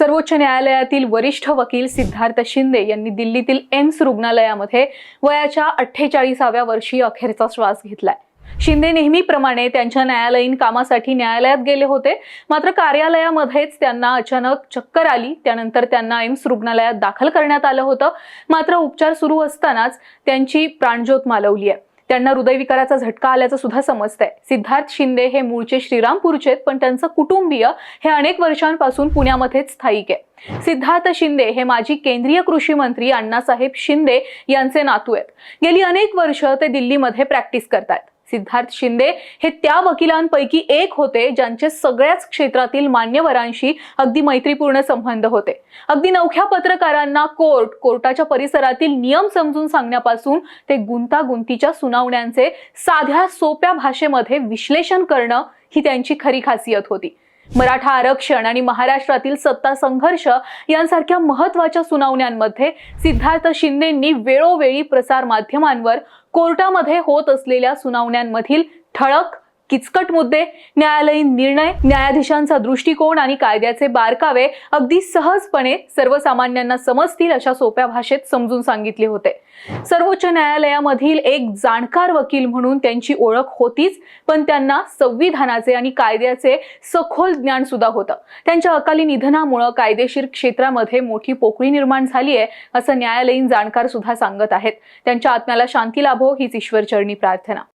सर्वोच्च न्यायालयातील वरिष्ठ वकील सिद्धार्थ शिंदे यांनी दिल्लीतील एम्स रुग्णालयामध्ये वयाच्या अठ्ठेचाळीसाव्या वर्षी अखेरचा श्वास घेतलाय. शिंदे नेहमीप्रमाणे त्यांच्या न्यायालयीन कामासाठी न्यायालयात गेले होते. मात्र कार्यालयामध्येच त्यांना अचानक चक्कर आली. त्यानंतर त्यांना एम्स रुग्णालयात दाखल करण्यात आलं होतं. मात्र उपचार सुरू असतानाच त्यांची प्राणज्योत मालवली आहे त्यांना हृदयविकाराचा झटका आल्याचं सुद्धा समजतंय. सिद्धार्थ शिंदे हे मूळचे श्रीरामपूरचे आहेत, पण त्यांचं कुटुंबीय हे अनेक वर्षांपासून पुण्यामध्येच स्थायिक आहे. सिद्धार्थ शिंदे हे माजी केंद्रीय कृषी मंत्री अण्णासाहेब शिंदे यांचे नातू आहेत. गेली अनेक वर्ष ते दिल्लीमध्ये प्रॅक्टिस करतात सिद्धार्थ शिंदे हे त्या वकिलांपैकी एक होते ज्यांचे सगळ्याच क्षेत्रातील मान्यवरांशी अगदी मैत्रीपूर्ण संबंध होते. अगदी नवख्या पत्रकारांना कोर्ट कोर्टाच्या परिसरातील नियम समजून सांगण्यापासून ते गुंतागुंतीच्या सुनावण्यांचे साध्या सोप्या भाषेमध्ये विश्लेषण करणं ही त्यांची खरी खासियत होती. मराठा आरक्षण आणि महाराष्ट्रातील सत्ता संघर्ष यांसारख्या महत्त्वाच्या सुनावण्यांमध्ये सिद्धार्थ शिंदेंनी वेळोवेळी प्रसार माध्यमांवर कोर्टामध्ये होत असलेल्या सुनावण्यांमधील ठळक किचकट मुद्दे न्यायालयीन निर्णय न्यायाधीशांचा दृष्टिकोन आणि कायद्याचे बारकावे अगदी सहजपणे सर्वसामान्यांना समजतील अशा सोप्या भाषेत समजून सांगितले होते. सर्वोच्च न्यायालयामधील एक जाणकार वकील म्हणून त्यांची ओळख होतीच पण त्यांना संविधानाचे आणि कायद्याचे सखोल ज्ञान सुद्धा होतं. त्यांच्या अकाली निधनामुळं कायदेशीर क्षेत्रामध्ये मोठी पोकळी निर्माण झाली आहे असं न्यायालयीन जाणकार सुद्धा सांगत आहेत. त्यांच्या आत्म्याला शांती लाभो हीच ईश्वरचरणी प्रार्थना.